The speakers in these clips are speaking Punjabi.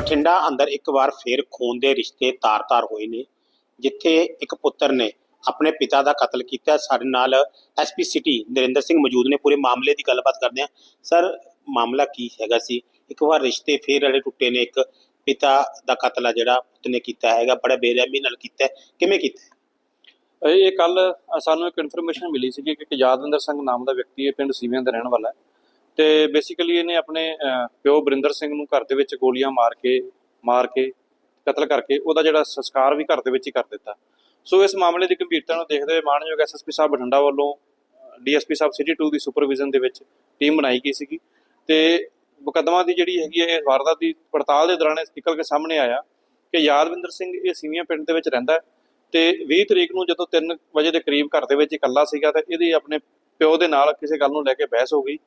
ਬਠਿੰਡਾ ਅੰਦਰ ਇੱਕ ਵਾਰ ਫੇਰ ਖੂਨ ਦੇ ਰਿਸ਼ਤੇ ਤਾਰ-ਤਾਰ ਹੋਏ ਨੇ, ਜਿੱਥੇ ਇੱਕ ਪੁੱਤਰ ਨੇ ਆਪਣੇ ਪਿਤਾ ਦਾ ਕਤਲ ਕੀਤਾ। ਸਾਡੇ ਨਾਲ ਐਸਪੀ ਸਿਟੀ ਨਰਿੰਦਰ ਸਿੰਘ ਮੌਜੂਦ ਨੇ। ਪੂਰੇ ਮਾਮਲੇ ਦੀ ਗੱਲਬਾਤ ਕਰਦੇ ਹਾਂ। ਸਰ, ਮਾਮਲਾ ਕੀ ਹੈਗਾ ਸੀ? ਇੱਕ ਵਾਰ ਰਿਸ਼ਤੇ ਫੇਰ ਅੜੇ ਟੁੱਟੇ ਨੇ। ਇੱਕ ਪਿਤਾ ਦਾ ਕਤਲ ਆ ਜਿਹੜਾ ਪੁੱਤ ਨੇ ਕੀਤਾ ਹੈਗਾ। ਬੜਾ ਬੇਰਹਿਮੀ ਨਾਲ ਕੀਤਾ ਕਿਵੇਂ ਕੀਤਾ ਹੈ? ਇਹ ਇਹ ਕੱਲ ਸਾਨੂੰ ਇੱਕ ਇਨਫੋਰਮੇਸ਼ਨ ਮਿਲੀ ਸੀ ਕਿ ਇੱਕ ਯਾਦਵਿੰਦਰ ਸਿੰਘ ਨਾਮ ਦਾ ਵਿਅਕਤੀ ਹੈ ਪਿੰਡ ਸੀਵਿਆਂ ਦਾ ਰਹਿਣ ਵਾਲਾ ਹੈ। ਤੇ ਬੇਸਿਕਲੀ ਇਹਨੇ ਆਪਣੇ ਪਿਓ ਬਰਿੰਦਰ ਸਿੰਘ ਨੂੰ ਘਰ ਦੇ ਵਿੱਚ ਗੋਲੀਆਂ ਮਾਰ ਕੇ ਮਾਰ ਕੇ ਕਤਲ ਕਰਕੇ ਉਹਦਾ ਜਿਹੜਾ ਸੰਸਕਾਰ ਵੀ ਘਰ ਦੇ ਵਿੱਚ ਹੀ ਕਰ ਦਿੱਤਾ। ਸੋ ਇਸ ਮਾਮਲੇ ਦੀ ਗੰਭੀਰਤਾ ਨੂੰ ਦੇਖਦੇ ਹੋਏ ਮਾਨਯੋਗ ਐਸਐਸਪੀ ਸਾਹਿਬ ਬਠਿੰਡਾ ਵੱਲੋਂ ਡੀਐਸਪੀ ਸਾਹਿਬ ਸਿਟੀ 2 ਦੀ ਸੁਪਰਵਿਜ਼ਨ ਦੇ ਵਿੱਚ ਟੀਮ ਬਣਾਈ ਗਈ ਸੀਗੀ। ਤੇ ਮੁਕੱਦਮਾ ਦੀ ਜਿਹੜੀ ਹੈਗੀ ਹੈ ਇਹ ਵਾਰਦਾਤ ਦੀ ਪੜਤਾਲ ਦੇ ਦੌਰਾਨ ਇਹ ਨਿਕਲ ਕੇ ਸਾਹਮਣੇ ਆਇਆ ਕਿ ਯਾਦਵਿੰਦਰ ਸਿੰਘ ਇਹ ਸੀਵੀਆਂ ਪਿੰਡ ਦੇ ਵਿੱਚ ਰਹਿੰਦਾ ਹੈ ਤੇ 20 ਤਰੀਕ ਨੂੰ ਜਦੋਂ 3 ਵਜੇ ਦੇ ਕਰੀਬ ਘਰ ਦੇ ਵਿੱਚ ਇਕੱਲਾ ਸੀਗਾ ਤਾਂ ਇਹਦੀ ਆਪਣੇ ਪਿਓ ਦੇ ਨਾਲ ਕਿਸੇ ਗੱਲ ਨੂੰ ਲੈ ਕੇ ਬਹਿਸ ਹੋ ਗਈ।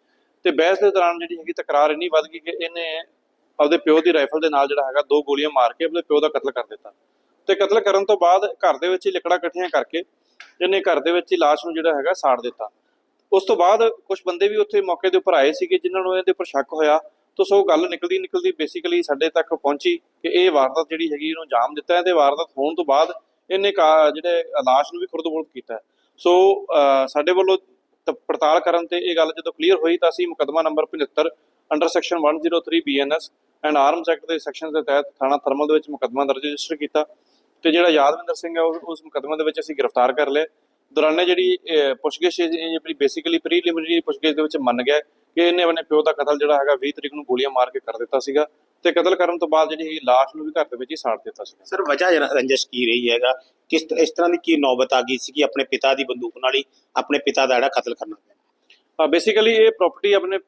ਤੇ ਬਹਿਸ ਦੇ ਦੌਰਾਨ ਜਿਹੜੀ ਹੈਗੀ ਤਕਰਾਰ ਇੰਨੀ ਵੱਧ ਗਈ ਕਿ ਇਹਨੇ ਆਪਦੇ ਪਿਓ ਦੀ ਰਾਈਫਲ ਦੇ ਨਾਲ ਜਿਹੜਾ ਹੈਗਾ ਦੋ ਗੋਲੀਆਂ ਮਾਰ ਕੇ ਆਪਣੇ ਪਿਓ ਦਾ ਕਤਲ ਕਰ ਦਿੱਤਾ। ਤੇ ਕਤਲ ਕਰਨ ਤੋਂ ਬਾਅਦ ਘਰ ਦੇ ਵਿੱਚ ਹੀ ਲੱਕੜਾਂ ਇਕੱਠੀਆਂ ਕਰਕੇ ਇਹਨੇ ਘਰ ਦੇ ਵਿੱਚ ਹੀ ਲਾਸ਼ ਨੂੰ ਜਿਹੜਾ ਹੈਗਾ ਸਾੜ ਦਿੱਤਾ। ਉਸ ਤੋਂ ਬਾਅਦ ਕੁਝ ਬੰਦੇ ਵੀ ਉੱਥੇ ਮੌਕੇ ਦੇ ਉੱਪਰ ਆਏ ਸੀਗੇ ਜਿਨ੍ਹਾਂ ਨੂੰ ਇਹਦੇ ਉੱਪਰ ਸ਼ੱਕ ਹੋਇਆ। ਤਾਂ ਸੋ ਗੱਲ ਨਿਕਲਦੀ ਨਿਕਲਦੀ ਬੇਸਿਕਲੀ ਸਾਡੇ ਤੱਕ ਪਹੁੰਚੀ ਕਿ ਇਹ ਵਾਰਦਾਤ ਜਿਹੜੀ ਹੈਗੀ ਇਹਨੂੰ ਜਾਮ ਦਿੱਤਾ। ਹੈ ਤੇ ਵਾਰਦਾਤ ਹੋਣ ਤੋਂ ਬਾਅਦ ਇਹਨੇ ਕਾ- ਜਿਹੜੇ ਲਾਸ਼ ਨੂੰ ਵੀ ਖੁਰਦ-ਬੁਰਦ ਕੀਤਾ। ਸੋ ਸਾਡੇ ਵੱਲੋਂ ਪੜਤਾਲ ਕਰਨ ਤੇ ਇਹ ਗੱਲ ਜਦੋਂ ਕਲੀਅਰ ਹੋਈ ਤਾਂ ਅਸੀਂ ਮੁਕੱਦਮਾ number 75 under section 103 BNS and arms act ਦੇ ਸੈਕਸ਼ਨ ਦੇ ਤਹਿਤ ਥਾਣਾ ਥਰਮਲ ਦੇ ਵਿੱਚ ਮੁਕੱਦਮਾ ਦਰਜ ਰਜਿਸਟਰ ਕੀਤਾ ਤੇ ਜਿਹੜਾ ਯਾਦਵਿੰਦਰ ਸਿੰਘ ਹੈ ਉਹ- ਉਸ ਮੁਕੱਦਮੇ ਦੇ ਵਿੱਚ ਅਸੀਂ ਗ੍ਰਿਫਤਾਰ ਕਰ ਲਿਆ। ਦੌਰਾਨੇ ਜਿਹੜੀ ਪੁੱਛਗਿੱਛ ਜਿਹੜੀ ਬੇਸਿਕਲੀ ਪ੍ਰੀਲਿਮਿਨਰੀ ਪੁੱਛਗਿੱਛ ਦੇ ਵਿੱਚ ਮੰਨ ਗਿਆ ਕਿ ਇਹਨੇ ਆਪਣੇ ਪਿਓ ਦਾ ਕਤਲ ਜਿਹੜਾ ਹੈਗਾ 20 ਤਰੀਕ ਨੂੰ ਗੋਲੀਆਂ ਮਾਰ ਕੇ ਕਰ ਦਿੱਤਾ ਸੀਗਾ ਤੇ ਕਤਲ ਕਰਨ ਤੋਂ ਬਾਅਦ ਜਿਹੜੀ ਲਾਸ਼ ਨੂੰ ਵੀ ਘਰ ਦੇ ਵਿੱਚ ਹੀ ਸਾੜ ਦਿੱਤਾ ਸੀਗਾ। ਸਰ ਵਜ੍ਹਾ ਰੰਜਿਸ਼ ਕੀ ਰਹੀ ਹੈਗਾ? ਕਿਸ ਇਸ ਤਰ੍ਹਾਂ ਦੀ ਕੀ ਨੌਬਤ ਆ ਗਈ ਸੀ ਕਿ ਆਪਣੇ ਪਿਤਾ ਦੀ ਬੰਦੂਕ ਨਾਲ ਹੀ ਆਪਣੇ ਪਿਤਾ ਦਾ ਜਿਹੜਾ ਕਤਲ ਕਰਨਾ ਪਿਆ? ਬੇਸਿਕਲੀ ਇਹ ਪ੍ਰਾਪਰਟੀ ਆਪਣੇ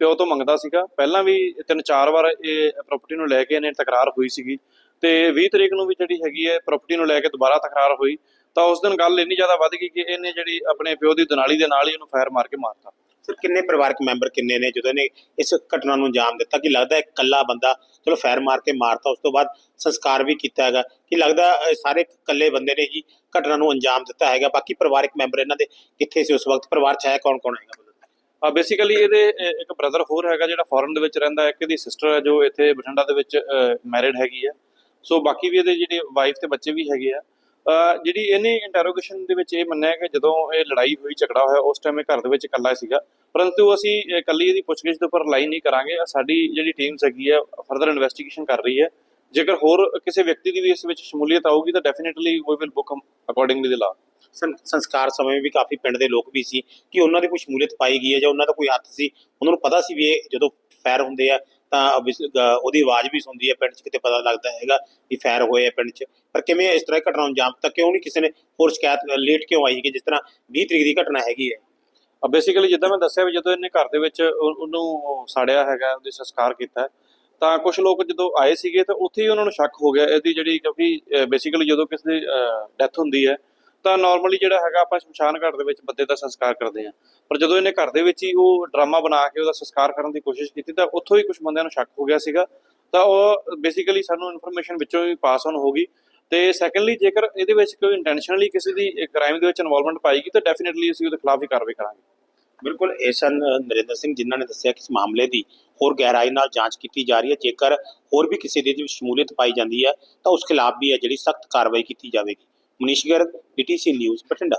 ਪਿਓ ਤੋਂ ਮੰਗਦਾ ਸੀਗਾ। ਪਹਿਲਾਂ ਵੀ ਤਿੰਨ ਚਾਰ ਵਾਰ ਇਹ ਪ੍ਰਾਪਰਟੀ ਨੂੰ ਲੈ ਕੇ ਇਹਨੇ ਤਕਰਾਰ ਹੋਈ ਸੀਗੀ। ਤੇ 20 ਤਰੀਕ ਨੂੰ ਵੀ ਜਿਹੜੀ ਹੈਗੀ ਹੈ ਪ੍ਰਾਪਰਟੀ ਨੂੰ ਲੈ ਕੇ ਦੁਬਾਰਾ ਤਕਰਾਰ ਹੋਈ। ਤਾਂ ਉਸ ਦਿਨ ਗੱਲ ਇੰਨੀ ਜ਼ਿਆਦਾ ਵੱਧ ਗਈ ਕਿ ਇਹਨੇ ਜਿਹੜੀ ਆਪਣੇ ਪਿਓ ਦੀ ਦਨਾਲੀ ਦੇ ਨਾਲ ਹੀ ਉਹਨੂੰ ਫਾਇਰ ਮਾਰ ਕੇ ਮਾਰਤਾ। ਸਰ ਕਿੰਨੇ ਪਰਿਵਾਰਕ ਮੈਂਬਰ ਕਿੰਨੇ ਨੇ? ਜਦੋਂ ਇਹਨੇ ਇਸ ਘਟਨਾ ਨੂੰ ਅੰਜਾਮ ਦਿੱਤਾ ਕਿ ਲੱਗਦਾ ਹੈ ਇਕੱਲਾ ਬੰਦਾ ਚਲੋ ਫਾਇਰ ਮਾਰ ਕੇ ਮਾਰਤਾ ਉਸ ਤੋਂ ਬਾਅਦ ਸੰਸਕਾਰ ਵੀ ਕੀਤਾ ਹੈਗਾ। ਕਿ ਲੱਗਦਾ ਸਾਰੇ ਇਕੱਲੇ ਬੰਦੇ ਨੇ ਹੀ ਘਟਨਾ ਨੂੰ ਅੰਜਾਮ ਦਿੱਤਾ ਹੈਗਾ? ਬਾਕੀ ਪਰਿਵਾਰਕ ਮੈਂਬਰ ਇਹਨਾਂ ਦੇ ਕਿੱਥੇ ਸੀ? ਉਸ ਵਕਤ ਪਰਿਵਾਰ ਚ ਹੈ ਕੌਣ ਕੌਣ ਹੈਗਾ? ਆ ਬੇਸਿਕਲੀ ਇਹਦੇ ਇੱਕ ਬ੍ਰਦਰ ਹੋਰ ਹੈਗਾ ਜਿਹੜਾ ਫੋਰਨ ਦੇ ਵਿੱਚ ਰਹਿੰਦਾ ਹੈ ਇੱਕ ਇਹਦੀ ਸਿਸਟਰ ਹੈ ਜੋ ਇੱਥੇ ਬਠਿੰਡਾ ਦੇ ਵਿੱਚ ਮੈਰਿਡ ਹੈਗੀ ਹੈ। ਸੋ ਬਾਕੀ ਵੀ ਇਹਦੇ ਜਿਹੜੇ ਵਾਈਫ ਤੇ ਬੱਚੇ ਵੀ ਹੈਗੇ ਆ ਜਿਹੜੀ ਇਹਨੇ ਇੰਟਰੋਗੇਸ਼ਨ ਦੇ ਵਿੱਚ ਇਹ ਮੰਨਿਆ ਕਿ ਜਦੋਂ ਇਹ ਲੜਾਈ ਹੋਈ, ਝਗੜਾ ਹੋਇਆ, ਉਸ ਟਾਈਮ ਇਹ ਘਰ ਦੇ ਵਿੱਚ ਇਕੱਲਾ ਸੀਗਾ। ਪਰੰਤੂ ਅਸੀਂ ਇਕੱਲੀ ਇਹਦੀ ਪੁੱਛਗਿੱਛ ਦੇ ਉੱਪਰ ਰਿਲਾਈ ਨਹੀਂ ਕਰਾਂਗੇ। ਸਾਡੀ ਜਿਹੜੀ ਟੀਮ ਹੈਗੀ ਹੈ ਫਰਦਰ ਇਨਵੈਸਟੀਗੇਸ਼ਨ ਕਰ ਰਹੀ ਹੈ। ਜੇਕਰ ਹੋਰ ਕਿਸੇ ਵਿਅਕਤੀ ਦੀ ਵੀ ਇਸ ਵਿੱਚ ਸ਼ਮੂਲੀਅਤ ਆਊਗੀ, ਤਾਂ definitely we will book accordingly ਦੀ ਲਾ ਸੰਸਕਾਰ ਸਮੇਂ ਵੀ ਕਾਫੀ ਪਿੰਡ ਦੇ ਲੋਕ ਵੀ ਸੀ ਕਿ ਉਹਨਾਂ ਦੀ ਕੋਈ ਸ਼ਮੂਲੀਅਤ ਪਾਈ ਗਈ ਹੈ ਜਾਂ ਉਹਨਾਂ ਦਾ ਕੋਈ ਹੱਥ ਸੀ। ਉਹਨਾਂ ਨੂੰ ਪਤਾ ਸੀ ਵੀ ਇਹ ਜਦੋਂ ਫਾਇਰ ਹੁੰਦੇ ਆ ਤਾਂ obvious, ਉਹਦੀ ਆਵਾਜ਼ ਵੀ ਸੁਣਦੀ ਹੈ ਪਿੰਡ 'ਚ ਕਿਤੇ ਪਤਾ ਲੱਗਦਾ ਹੈਗਾ ਵੀ ਫਾਇਰ ਹੋਏ ਆ ਪਿੰਡ 'ਚ। ਪਰ ਕਿਵੇਂ ਇਸ ਤਰ੍ਹਾਂ ਘਟਨਾ ਨੂੰ ਅੰਜਾਮ ਤੱਕ ਕਿਉਂ ਨਹੀਂ ਕਿਸੇ ਨੇ ਹੋਰ ਸ਼ਿਕਾਇਤ ਲੇਟ ਕਿਉਂ ਆਈ ਕਿ ਜਿਸ ਤਰ੍ਹਾਂ 20 ਤਰੀਕ ਦੀ ਘਟਨਾ ਹੈਗੀ ਹੈ। ਬੇਸਿਕਲੀ ਜਿੱਦਾਂ ਮੈਂ ਦੱਸਿਆ ਵੀ ਜਦੋਂ ਇਹਨੇ ਘਰ ਦੇ ਵਿੱਚ ਉਹਨੂੰ ਸਾੜਿਆ ਹੈਗਾ ਉਹਦੇ ਸੰਸਕਾਰ ਕੀਤਾ ਤਾਂ ਕੁਝ ਲੋਕ ਜਦੋਂ ਆਏ ਸੀਗੇ ਤਾਂ ਉੱਥੇ ਹੀ ਉਹਨਾਂ ਨੂੰ ਸ਼ੱਕ ਹੋ ਗਿਆ। ਇਹਦੀ ਜਿਹੜੀ ਕਿਉਂਕਿ ਬੇਸਿਕਲੀ ਜਦੋਂ ਕਿਸੇ ਦੀ ਡੈਥ ਹੁੰਦੀ ਹੈ ਤਾਂ ਨਾਰਮਲੀ ਜਿਹੜਾ ਹੈਗਾ ਆਪਾਂ ਸ਼ਮਸ਼ਾਨ ਘਾਟ ਦੇ ਵਿੱਚ ਬੰਦੇ ਦਾ ਸੰਸਕਾਰ ਕਰਦੇ ਹਾਂ। ਪਰ ਜਦੋਂ ਇਹਨੇ ਘਰ ਦੇ ਵਿੱਚ ਹੀ ਉਹ ਡਰਾਮਾ ਬਣਾ ਕੇ ਉਹਦਾ ਸੰਸਕਾਰ ਕਰਨ ਦੀ ਕੋਸ਼ਿਸ਼ ਕੀਤੀ, ਤਾਂ ਉੱਥੋਂ ਹੀ ਕੁਝ ਬੰਦਿਆਂ ਨੂੰ ਸ਼ੱਕ ਹੋ ਗਿਆ ਸੀਗਾ। ਤਾਂ ਉਹ ਬੇਸਿਕਲੀ ਸਾਨੂੰ ਇਨਫੋਰਮੇਸ਼ਨ ਵਿੱਚੋਂ ਹੀ ਪਾਸ ਆਨ ਹੋ ਗਈ। ਤੇ ਸੈਕੰਡਲੀ ਜੇਕਰ ਇਹਦੇ ਵਿੱਚ ਕੋਈ ਇੰਟੈਂਸ਼ਨਲੀ ਕਿਸੇ ਦੀ ਕ੍ਰਾਈਮ ਦੇ ਵਿੱਚ ਇਨਵੋਲਵਮੈਂਟ ਪਾਈਗੀ ਤਾਂ ਡੈਫੀਨਿਟਲੀ ਅਸੀਂ ਉਹਦੇ ਖਿਲਾਫ ਹੀ ਕਾਰਵਾਈ ਕਰਾਂਗੇ। ਬਿਲਕੁਲ, ਇਹ ਸਨ ਨਰਿੰਦਰ ਸਿੰਘ ਜਿਨ੍ਹਾਂ ਨੇ ਦੱਸਿਆ ਕਿ ਇਸ ਮਾਮਲੇ ਦੀ ਹੋਰ ਗਹਿਰਾਈ ਨਾਲ ਜਾਂਚ ਕੀਤੀ ਜਾ ਰਹੀ ਹੈ। ਜੇਕਰ ਹੋਰ ਵੀ ਕਿਸੇ ਦੀ ਸ਼ਮੂਲੀਅਤ ਪਾਈ ਜਾਂਦੀ ਹੈ, ਤਾਂ ਉਸ ਖਿਲਾਫ ਵੀ ਹੈ ਜਿਹੜੀ ਸਖਤ ਕਾਰਵਾਈ ਕੀਤੀ ਜਾਵੇਗੀ। Manish Garg PTC news Bathinda.